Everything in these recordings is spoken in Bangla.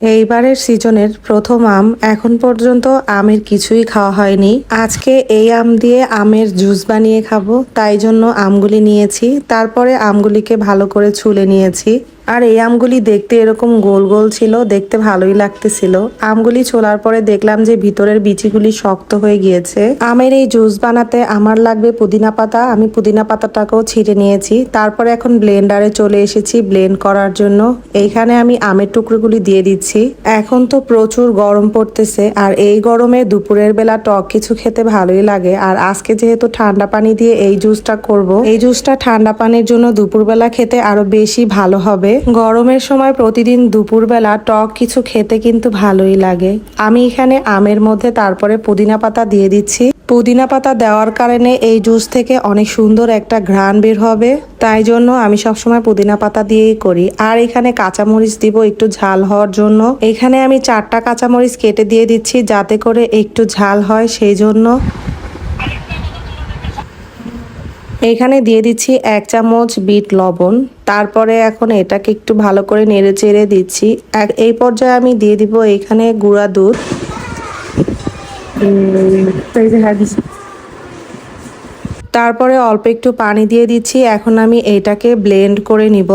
এইবারের সিজনের প্রথম আম এখন পর্যন্ত আমের কিছুই খাওয়া হয়নি। আজকে এই আম দিয়ে আমের জুস বানিয়ে খাব, তাই জন্য আমগুলি নিয়েছি। তারপরে আমগুলিকে ভালো করে ছুলে নিয়েছি। আর এই আমগুলি দেখতে এরকম গোল গোল ছিল, দেখতে ভালোই লাগতেছিল। আমগুলি ছোলার পরে দেখলাম যে ভিতরের বিচিগুলি শক্ত হয়ে গিয়েছে। আমের এই জুস বানাতে আমার লাগবে পুদিনা পাতা। আমি পুদিনা পাতাটাকেও ছিঁড়ে নিয়েছি। তারপরে এখন ব্লেন্ডারে চলে এসেছি ব্লেন্ড করার জন্য। এইখানে আমি আমের টুকরোগুলি দিয়ে দিচ্ছি। এখন তো প্রচুর গরম পড়তেছে আর এই গরমে দুপুরের বেলা টক কিছু খেতে ভালোই লাগে। আর আজকে যেহেতু ঠান্ডা পানি দিয়ে এই জুসটা করব, এই জুসটা ঠান্ডা পানির জন্য দুপুরবেলা খেতে আরও বেশি ভালো হবে। গরমের সময় প্রতিদিন দুপুরবেলা টক কিছু খেতে কিন্তু ভালোই লাগে। আমি এখানে আমের মধ্যে তারপরে পুদিনা পাতা দিয়ে দিচ্ছি। পুদিনা পাতা দেওয়ার কারণে এই জুস থেকে অনেক সুন্দর একটা ঘ্রাণ বের হবে। তাই জন্য আমি সবসময় পুদিনা পাতা দিয়েই করি। আর এখানে কাঁচামরিচ দিব একটু ঝাল হওয়ার জন্য। এখানে আমি চারটা কাঁচামরিচ কেটে দিয়ে দিচ্ছি যাতে করে একটু ঝাল হয় সেই জন্য। এখানে দিয়ে দিচ্ছি এক চামচ বিট লবণ। তারপরে এখন এটাকে একটু ভালো করে নেড়ে চেড়ে দিচ্ছি। এই পর্যায়ে আমি দিয়ে দিব এখানে গুঁড়া দুধ। তারপরে অল্প একটু পানি দিয়ে দিচ্ছি। এখন আমি এটাকে ব্লেন্ড করে নিব।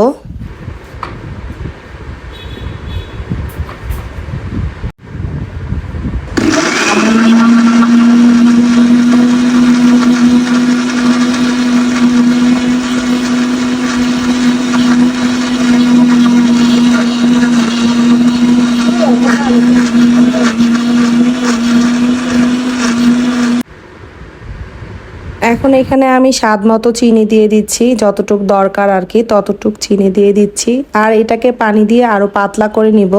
এখন এখানে আমি স্বাদ মতো চিনি দিয়ে দিচ্ছি, যতটুক দরকার আর কি, ততটুক চিনি দিয়ে দিচ্ছি। আর এটাকে পানি দিয়ে আরও পাতলা করে নিব।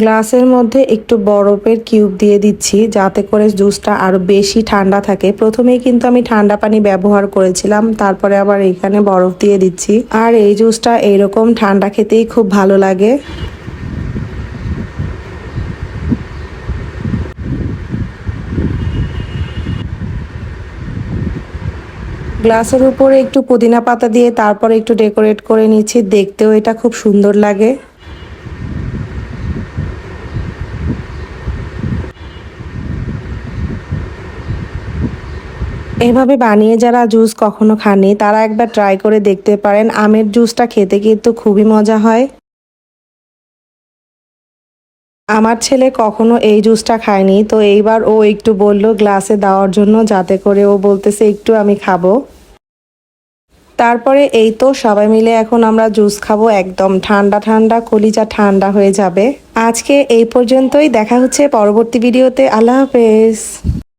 গ্লাসের মধ্যে একটু বরফের কিউব দিয়ে দিচ্ছি, যাতে করে জুসটা আরও বেশি ঠান্ডা থাকে। প্রথমেই কিন্তু আমি ঠান্ডা পানি ব্যবহার করেছিলাম, তারপরে আবার এখানে বরফ দিয়ে দিচ্ছি। আর এই জুসটা এইরকম ঠান্ডা খেতেই খুব ভালো লাগে। গ্লাসের উপরে একটু পুদিনা পাতা দিয়ে তারপরে একটু ডেকোরেট করে নিচ্ছি, দেখতেও এটা খুব সুন্দর লাগে। এভাবে বানিয়ে যারা জুস কখনো খাননি, তারা একবার ট্রাই করে দেখতে পারেন। আমের জুসটা খেতে কিন্তু খুবই মজা হয়। আমার ছেলে কখনো এই জুসটা খায়নি, তো এইবার ও একটু বলল গ্লাসে দেওয়ার জন্য, যাতে করে ও বলতেছে, একটু আমি খাব। তারপরে এই তো সবাই মিলে এখন আমরা জুস খাব একদম ঠান্ডা ঠান্ডা, কলিজা ঠান্ডা হয়ে যাবে। আজকে এই পর্যন্তই, দেখা হচ্ছে পরবর্তী ভিডিওতে। আল্লাহ হাফেজ।